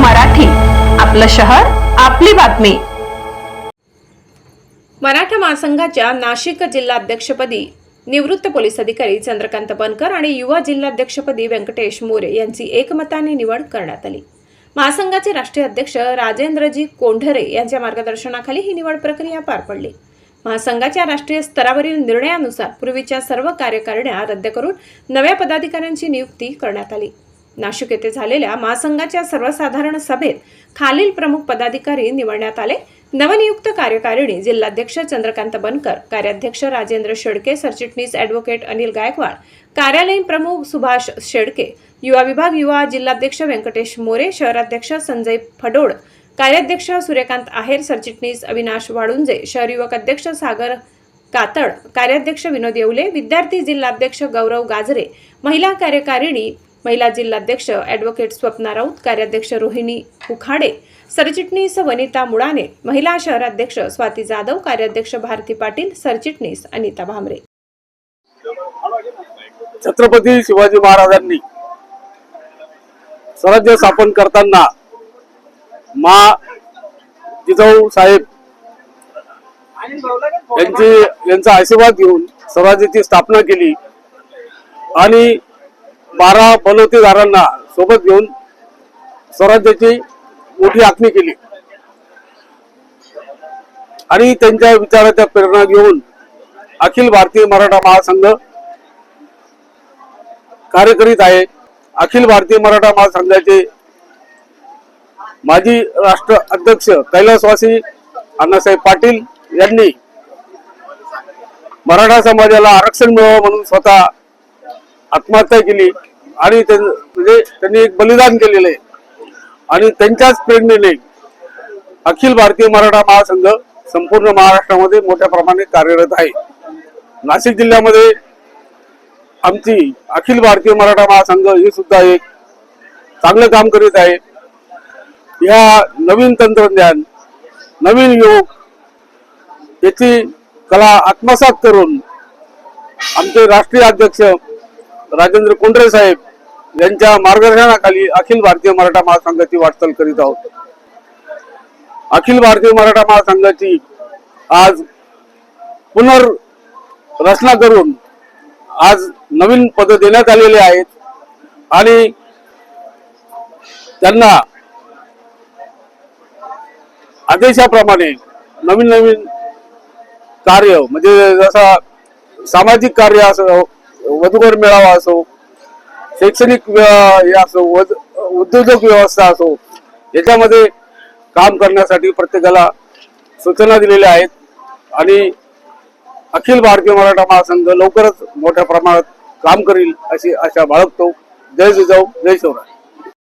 मराठी. आपलं शहर आपली बातमी. मराठा महासंघाच्या नाशिक जिल्हाध्यक्षपदी निवृत्त पोलीस अधिकारी चंद्रकांत बनकर आणि युवा जिल्हाध्यक्षपदी व्यंकटेश मोरे यांची एकमताने निवड करण्यात आली. महासंघाचे राष्ट्रीय अध्यक्ष राजेंद्रजी कोंढरे यांच्या मार्गदर्शनाखाली ही निवड प्रक्रिया पार पडली. महासंघाच्या राष्ट्रीय स्तरावरील निर्णयानुसार पूर्वीच्या सर्व कार्यकारिण्या रद्द करून नव्या पदाधिकाऱ्यांची नियुक्ती करण्यात आली. नाशिक येथे झालेल्या महासंघाच्या सर्वसाधारण सभेत खालील प्रमुख पदाधिकारी निवडण्यात आले. नवनियुक्त कार्यकारिणी जिल्हाध्यक्ष चंद्रकांत बनकर कार्याध्यक्ष राजेंद्र शेडके सरचिटणीस ॲडव्होकेट अनिल गायकवाड कार्यालयीन प्रमुख सुभाष शेडके युवा विभाग युवा जिल्हाध्यक्ष व्यंकटेश मोरे शहराध्यक्ष संजय फडोड कार्याध्यक्ष सूर्यकांत आहेर सरचिटणीस अविनाश वाळुंजे शहर युवक अध्यक्ष सागर कातड कार्याध्यक्ष विनोद येवले विद्यार्थी जिल्हाध्यक्ष गौरव गाजरे महिला कार्यकारिणी महिला जिल्हाध्यक्ष ॲडव्होकेट स्वप्ना राऊत कार्याध्यक्ष रोहिणी उखाडे सरचिटणीस वनिता मुळाने महिला शहराध्यक्ष स्वाती जाधव कार्याध्यक्ष भारती पाटील सरचिटणीस अनिता भामरे. छत्रपती शिवाजी महाराजांनी स्वराज्य स्थापन करताना मा जिजाऊ साहेब यांची यांचा आशीर्वाद घेऊन स्वराज्याची स्थापना केली. आणि बारा बलवतेदारांना सोबत घेऊन स्वराज्याची मोठी आखणी केली. आणि त्यांच्या विचाराच्या प्रेरणा घेऊन अखिल भारतीय मराठा महासंघ कार्य करीत आहे. अखिल भारतीय मराठा महासंघाचे माजी राष्ट्र अध्यक्ष कैलासवासी अण्णासाहेब पाटील यांनी मराठा समाजाला आरक्षण मिळावं म्हणून स्वतः आत्महत्या केली आणि त्यां- म्हणजे त्यांनी एक बलिदान केलेलं आहे. आणि त्यांच्याच प्रेरणेने अखिल भारतीय मराठा महासंघ संपूर्ण महाराष्ट्रामध्ये मोठ्या प्रमाणे कार्यरत आहे. नाशिक जिल्ह्यामध्ये आमची अखिल भारतीय मराठा महासंघ ही सुद्धा एक चांगलं काम करीत आहे. या नवीन तंत्रज्ञान नवीन योग याची कला आत्मसात करून आमचे राष्ट्रीय अध्यक्ष राजेंद्र कुंडरे साहेब यांच्या मार्गदर्शनाखाली अखिल भारतीय मराठा महासंघाची वाटचाल करीत आहोत. अखिल भारतीय मराठा महासंघाची आज पुनर्रचना करून आज नवीन पद देण्यात आलेले आहेत आणि त्यांना आदेशाप्रमाणे नवीन नवीन कार्य म्हणजे जसा सामाजिक कार्य असं वधूवर मेळावा असो शैक्षणिक हे असो उद्योजक व्यवस्था असो याच्यामध्ये काम करण्यासाठी प्रत्येकाला सूचना दिलेल्या आहेत. आणि अखिल भारतीय मराठा महासंघ लवकरच मोठ्या प्रमाणात काम करील अशी आशा बाळगतो. जय जिजाऊ जय शिवराय.